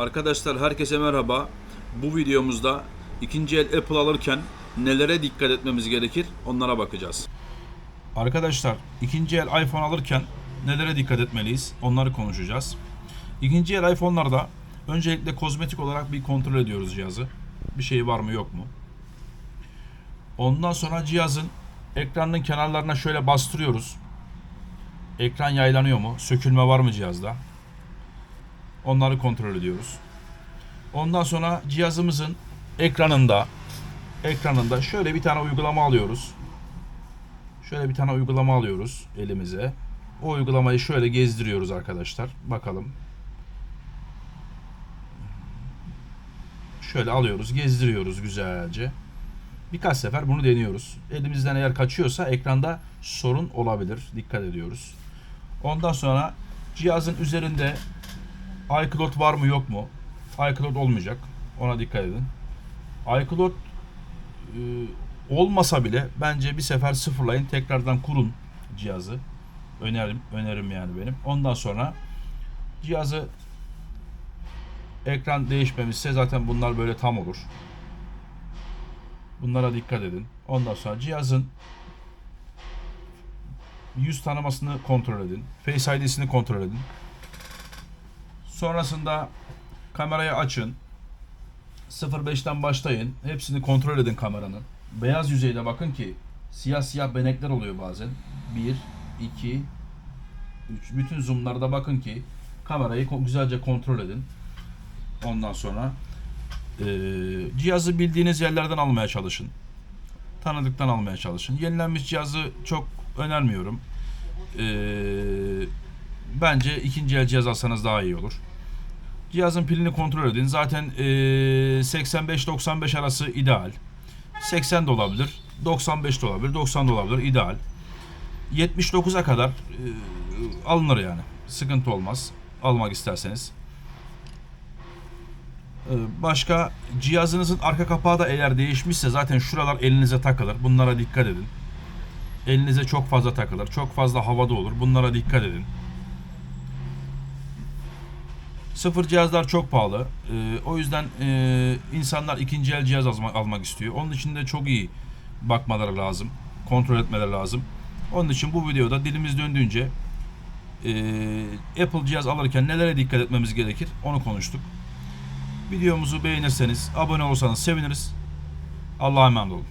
Arkadaşlar herkese merhaba. Bu videomuzda ikinci el Apple alırken nelere dikkat etmemiz gerekir onlara bakacağız. Arkadaşlar ikinci el iPhone alırken nelere dikkat etmeliyiz onları konuşacağız. İkinci el iPhone'larda öncelikle kozmetik olarak bir kontrol ediyoruz cihazı. Bir şey var mı yok mu? Ondan sonra cihazın ekranının kenarlarına şöyle bastırıyoruz. Ekran yaylanıyor mu? Sökülme var mı cihazda? Onları kontrol ediyoruz. Ondan sonra cihazımızın ekranında ekranında şöyle bir tane uygulama alıyoruz. Şöyle bir tane uygulama alıyoruz elimize. O uygulamayı şöyle gezdiriyoruz arkadaşlar. Bakalım. Şöyle alıyoruz, gezdiriyoruz güzelce. Birkaç sefer bunu deniyoruz. Elimizden eğer kaçıyorsa ekranda sorun olabilir. Dikkat ediyoruz. Ondan sonra cihazın üzerinde iCloud var mı yok mu? iCloud olmayacak. Ona dikkat edin. iCloud e, olmasa bile bence bir sefer sıfırlayın. Tekrardan kurun cihazı. Önerim, önerim yani benim. Ondan sonra cihazı ekran değişmemişse zaten bunlar böyle tam olur. Bunlara dikkat edin. Ondan sonra cihazın yüz tanımasını kontrol edin. Face ID'sini kontrol edin. Sonrasında kamerayı açın. 0.5'ten başlayın. Hepsini kontrol edin kameranın. Beyaz yüzeyde bakın ki siyah siyah benekler oluyor bazen. 1, 2, 3. Bütün zoomlarda bakın ki kamerayı güzelce kontrol edin. Ondan sonra eee, cihazı bildiğiniz yerlerden almaya çalışın. Tanıdıktan almaya çalışın. Yenilenmiş cihazı çok önermiyorum. Eee, bence ikinci el cihaz alsanız daha iyi olur. Cihazın pilini kontrol edin. Zaten eee, 85-95 arası ideal. 80 de olabilir. 95 de olabilir. 90 da olabilir. ideal. 79'a kadar eee, alınır yani. Sıkıntı olmaz. Almak isterseniz. Eee, Başka cihazınızın arka kapağı da eğer değişmişse zaten şuralar elinize takılır. Bunlara dikkat edin. Elinize çok fazla takılır. Çok fazla havada olur. Bunlara dikkat edin. Sıfır cihazlar çok pahalı. Ee, o yüzden e, insanlar ikinci el cihaz almak, almak istiyor. Onun için de çok iyi bakmaları lazım. Kontrol etmeleri lazım. Onun için bu videoda dilimiz döndüğünce e, Apple cihaz alırken nelere dikkat etmemiz gerekir onu konuştuk. Videomuzu beğenirseniz, abone olursanız seviniriz. Allah'a emanet olun.